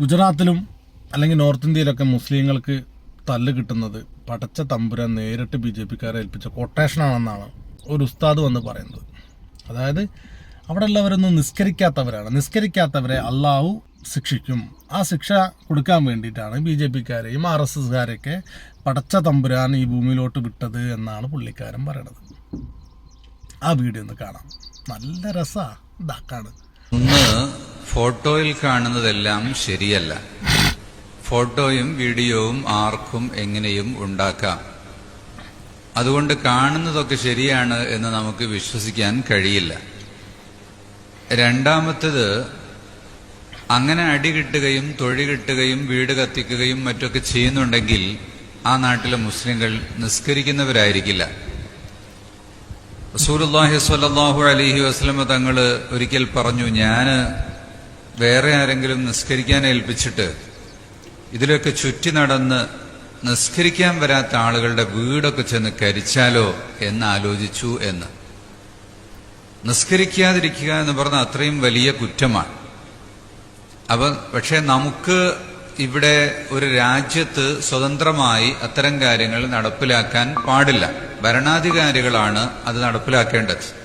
ഗുജറാത്തിലും അല്ലെങ്കിൽ നോർത്ത് ഇന്ത്യയിലൊക്കെ മുസ്ലിങ്ങൾക്ക് തല്ല് കിട്ടുന്നത് പടച്ച തമ്പുരാൻ നേരിട്ട് ബി ജെ പിക്കാരെ ഏൽപ്പിച്ച കൊട്ടേഷനാണെന്നാണ് ഒരു ഉസ്താദ് വന്ന് പറയുന്നത്. അതായത് അവിടെ ഉള്ളവരൊന്നും നിസ്കരിക്കാത്തവരാണ്. നിസ്കരിക്കാത്തവരെ അള്ളാഹു ശിക്ഷിക്കും. ആ ശിക്ഷ കൊടുക്കാൻ വേണ്ടിയിട്ടാണ് ബി ജെ പിക്കാരെയും ആർ എസ് എസ്കാരെയൊക്കെ പടച്ച തമ്പുരാൻ ഈ ഭൂമിയിലോട്ട് വിട്ടത് എന്നാണ് പുള്ളിക്കാരൻ പറയണത്. ആ വീഡിയോ ഒന്ന് കാണാം. നല്ല രസാ. ഇതാക്കാണ്. ഒന്ന് ഫോട്ടോയിൽ കാണുന്നതെല്ലാം ശരിയല്ല. ഫോട്ടോയും വീഡിയോവും ആർക്കും എങ്ങനെയും ഉണ്ടാക്കാം. അതുകൊണ്ട് കാണുന്നതൊക്കെ ശരിയാണ് എന്ന് നമുക്ക് വിശ്വസിക്കാൻ കഴിയില്ല. രണ്ടാമത്തേത് അങ്ങനെ അടി കിട്ടുകയും തൊഴി കിട്ടുകയും വീട് കത്തിക്കുകയും മറ്റൊക്കെ ചെയ്യുന്നുണ്ടെങ്കിൽ ആ നാട്ടിലെ മുസ്ലിങ്ങൾ നിസ്കരിക്കുന്നവരായിരിക്കില്ല. റസൂലുള്ളാഹി സ്വല്ലല്ലാഹു അലൈഹി വസ്ലമ തങ്ങൾ ഒരിക്കൽ പറഞ്ഞു ഞാൻ വേറെ ആരെങ്കിലും നിസ്കരിക്കാൻ ഏൽപ്പിച്ചിട്ട് ഇതിലൊക്കെ ചുറ്റി നടന്ന് നിസ്കരിക്കാൻ വരാത്ത ആളുകളുടെ വീടൊക്കെ ചെന്ന് കരിച്ചാലോ എന്ന് ആലോചിച്ചു എന്ന്. നിസ്കരിക്കാതിരിക്കുക എന്ന് പറഞ്ഞ അത്രയും വലിയ കുറ്റമാണ്. അവ പക്ഷെ നമുക്ക് ഇവിടെ ഒരു രാജ്യത്ത് സ്വതന്ത്രമായി അത്തരം കാര്യങ്ങൾ നടപ്പിലാക്കാൻ പാടില്ല. ഭരണാധികാരികളാണ് അത് നടപ്പിലാക്കേണ്ടത്.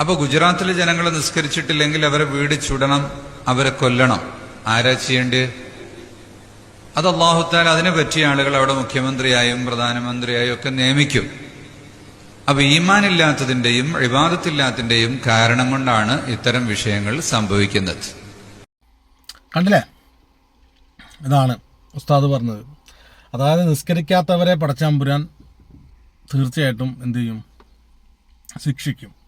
അപ്പൊ ഗുജറാത്തിലെ ജനങ്ങൾ നിസ്കരിച്ചിട്ടില്ലെങ്കിൽ അവരെ വീട് ചുടണം അവരെ കൊല്ലണം. ആരാ ചെയ്യേണ്ടത്? അത് അള്ളാഹുത്താൽ അതിനെ പറ്റിയ ആളുകൾ അവിടെ മുഖ്യമന്ത്രിയായും പ്രധാനമന്ത്രിയായും ഒക്കെ നിയമിക്കും. അപ്പൊ ഈമാനില്ലാത്തതിന്റെയും ഇബാദത്തില്ലാത്തതിന്റെയും കാരണം കൊണ്ടാണ് ഇത്തരം വിഷയങ്ങൾ സംഭവിക്കുന്നത്. കണ്ടില്ലേ? ഇതാണ് ഉസ്താദ് പറഞ്ഞത്. അതായത് നിസ്കരിക്കാത്തവരെ പടച്ചാമ്പുരാൻ തീർച്ചയായിട്ടും എന്തു ചെയ്യും? ശിക്ഷിക്കും.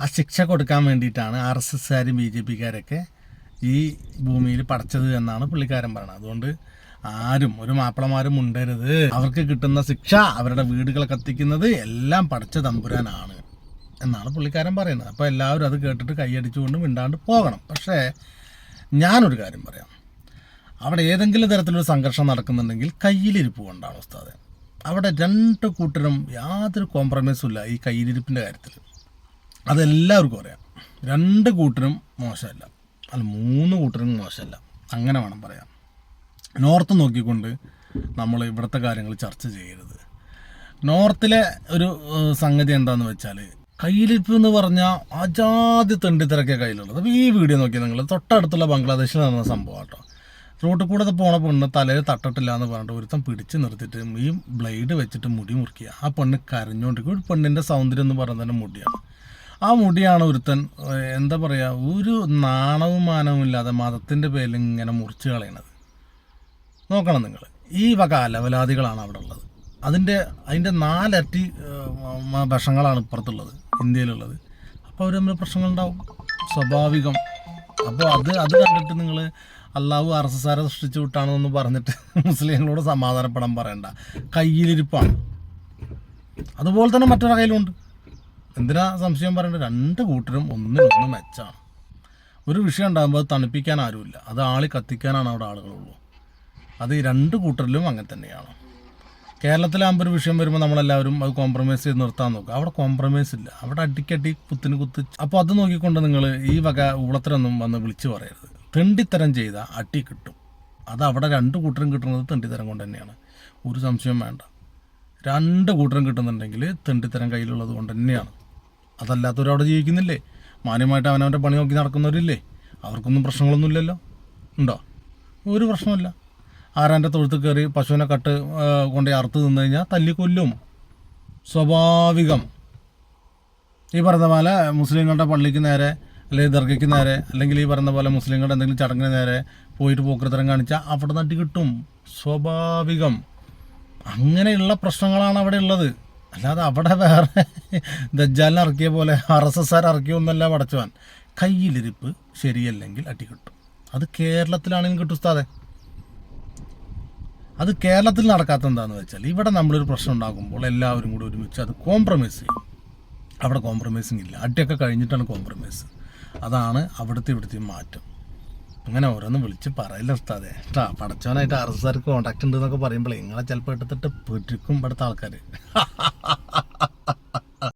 ആ ശിക്ഷ കൊടുക്കാൻ വേണ്ടിയിട്ടാണ് ആർ എസ് എസ്കാരും ബി ജെ പിക്കാരൊക്കെ ഈ ഭൂമിയിൽ പടച്ചത് എന്നാണ് പുള്ളിക്കാരൻ പറയുന്നത്. അതുകൊണ്ട് ആരും ഒരു മാപ്പിളമാരും ഉണ്ടരുത് അവർക്ക് കിട്ടുന്ന ശിക്ഷ അവരുടെ വീടുകൾ കത്തിക്കുന്നത് എല്ലാം പടച്ച തമ്പുരാനാണ് എന്നാണ് പുള്ളിക്കാരൻ പറയുന്നത്. അപ്പോൾ എല്ലാവരും അത് കേട്ടിട്ട് കൈയടിച്ചുകൊണ്ട് മിണ്ടാണ്ട് പോകണം. പക്ഷേ ഞാനൊരു കാര്യം പറയാം. അവിടെ ഏതെങ്കിലും തരത്തിലൊരു സംഘർഷം നടക്കുന്നുണ്ടെങ്കിൽ കയ്യിലിരിപ്പ് കൊണ്ടാണ് ഉസ്താദ്. അവിടെ രണ്ട് കൂട്ടരും യാതൊരു കോംപ്രമൈസും ഇല്ല ഈ കയ്യിലിരിപ്പിന്റെ കാര്യത്തിൽ അതെല്ലാവർക്കും അറിയാം. രണ്ട് കൂട്ടരും മോശമല്ല. അല്ല മൂന്ന് കൂട്ടരും മോശമല്ല. അങ്ങനെ വേണം പറയാം നോർത്ത് നോക്കിക്കൊണ്ട് നമ്മൾ ഇവിടുത്തെ കാര്യങ്ങൾ ചർച്ച ചെയ്യരുത്. നോർത്തിലെ ഒരു സംഗതി എന്താന്ന് വെച്ചാൽ കയ്യിലിപ്പ് എന്ന് പറഞ്ഞാൽ അജാതി തെണ്ടിത്തിരക്കെ കയ്യിലുള്ളത്. അപ്പോൾ ഈ വീഡിയോ നോക്കിയാൽ നിങ്ങൾ തൊട്ടടുത്തുള്ള ബംഗ്ലാദേശിൽ നടന്ന സംഭവം കേട്ടോ റോട്ടിൽ കൂടെ പോണ പെണ്ണ് തലയിൽ തട്ടിട്ടില്ല എന്ന് പറഞ്ഞിട്ട് ഒരുത്തം പിടിച്ച് നിർത്തിയിട്ട് ഈ ബ്ലേഡ് വെച്ചിട്ട് മുടി മുറിക്കുക ആ പെണ്ണ് കരഞ്ഞുകൊണ്ടിരിക്കും ഒരു പെണ്ണിന്റെ സൗന്ദര്യം എന്ന് പറയുന്നത് തന്നെ മുടിയാണ്. ആ മുടിയാണ് ഒരുത്തൻ എന്താ പറയുക ഒരു നാണവും മാനവും ഇല്ലാതെ മതത്തിന്റെ പേരിൽ ഇങ്ങനെ മുറിച്ച് കളയണത്. നോക്കണം നിങ്ങൾ. ഈ വക അലവലാദികളാണ് അവിടെ ഉള്ളത്. അതിന്റെ അതിന്റെ നാലറ്റി വിഷങ്ങളാണ് ഇപ്പുറത്തുള്ളത് ഇന്ത്യയിലുള്ളത്. അപ്പോൾ അവർ തമ്മിൽ പ്രശ്നങ്ങളുണ്ടാവും സ്വാഭാവികം. അപ്പോൾ അത് അത് കണ്ടിട്ട് നിങ്ങൾ അള്ളാഹു ആർ എസ് എസ് ആരെ സൃഷ്ടിച്ചു വിട്ടാണെന്നൊന്ന് പറഞ്ഞിട്ട് മുസ്ലിങ്ങളോട് സമാധാനപ്പെടാൻ പറയണ്ട. കയ്യിലിരിപ്പാണ്. അതുപോലെ തന്നെ മറ്റൊരു കയ്യിലുണ്ട് എന്തിനാ സംശയം പറയേണ്ടത് രണ്ട് കൂട്ടരും ഒന്നിനൊന്ന് മെച്ചാണ്. ഒരു വിഷയം ഉണ്ടാകുമ്പോൾ അത് തണുപ്പിക്കാൻ ആരുമില്ല. അത് ആളി കത്തിക്കാനാണ് അവിടെ ആളുകളുള്ളൂ. അത് ഈ രണ്ട് കൂട്ടരിലും അങ്ങനെ തന്നെയാണ്. കേരളത്തിലാകുമ്പോൾ ഒരു വിഷയം വരുമ്പോൾ നമ്മളെല്ലാവരും അത് കോംപ്രമൈസ് ചെയ്ത് നിർത്താൻ നോക്കുക അവിടെ കോംപ്രമൈസ് ഇല്ല. അവിടെ അടിക്കടി കുത്തിന് കുത്ത് അപ്പോൾ അത് നോക്കിക്കൊണ്ട് നിങ്ങൾ ഈ വക ഉളത്തരൊന്നും വന്ന് വിളിച്ചു പറയരുത്. തെണ്ടിത്തരം ചെയ്ത അടി കിട്ടും. അത് അവിടെ രണ്ട് കൂട്ടരും കിട്ടുന്നത് തെണ്ടിത്തരം കൊണ്ട് തന്നെയാണ്. ഒരു സംശയം വേണ്ട. രണ്ട് കൂട്ടരും കിട്ടുന്നുണ്ടെങ്കിൽ തെണ്ടിത്തരം കയ്യിലുള്ളത് കൊണ്ട് തന്നെയാണ്. അതല്ലാത്തവർ അവിടെ ജീവിക്കുന്നില്ലേ? മാന്യമായിട്ട് അവനവന്റെ പണി നോക്കി നടക്കുന്നവരില്ലേ? അവർക്കൊന്നും പ്രശ്നങ്ങളൊന്നുമില്ലല്ലോ. ഉണ്ടോ? ഒരു പ്രശ്നമില്ല ആരാന്റെ തൊഴുത്ത് കയറി പശുവിനെ കട്ട് കൊണ്ട് അറുത്ത് തിന്നു കഴിഞ്ഞാൽ തല്ലിക്കൊല്ലും. സ്വാഭാവികം. ഈ പറഞ്ഞ പോലെ മുസ്ലിങ്ങളുടെ പള്ളിക്ക് നേരെ അല്ലെങ്കിൽ ദർഗയ്ക്ക് നേരെ അല്ലെങ്കിൽ ഈ പറഞ്ഞ പോലെ മുസ്ലിങ്ങളുടെ എന്തെങ്കിലും ചടങ്ങിന് നേരെ പോയിട്ട് പോക്കൃതരം കാണിച്ചാൽ അവിടെ നട്ടി കിട്ടും സ്വാഭാവികം. അങ്ങനെയുള്ള പ്രശ്നങ്ങളാണ് അവിടെ ഉള്ളത്. അല്ലാതെ അവിടെ വേറെ ദജ്ജാലിനെ ഇറക്കിയ പോലെ ആർ എസ് എസ് ആർ ഇറക്കിയൊന്നല്ല പടച്ചുവാൻ. കയ്യിലിരിപ്പ് ശരിയല്ലെങ്കിൽ അടി കിട്ടും. അത് കേരളത്തിലാണെങ്കിലും കിട്ടും ഉസ്താദെ. അത് കേരളത്തിൽ നടക്കാത്ത എന്താന്ന് വെച്ചാൽ ഇവിടെ നമ്മളൊരു പ്രശ്നം ഉണ്ടാകുമ്പോൾ എല്ലാവരും കൂടി ഒരുമിച്ച് അത് കോംപ്രമൈസ് ചെയ്യും. അവിടെ കോംപ്രമൈസിങ് ഇല്ല. അടിയൊക്കെ കഴിഞ്ഞിട്ടാണ് കോംപ്രമൈസ് അതാണ് അവിടുത്തെ ഇവിടുത്തെ മാറ്റം. അങ്ങനെ ഓരോന്ന് വിളിച്ച് പറയില്ല ഉസ്താദെ. കേട്ടാ പടച്ചവനായിട്ട് ആർ എസ് ആർക്ക് കോണ്ടാക്ട് ഉണ്ട് എന്നൊക്കെ പറയുമ്പോൾ നിങ്ങളെ ചിലപ്പോൾ എടുത്തിട്ട് പെട്ടിരിക്കും ഇവിടുത്തെ ആൾക്കാർ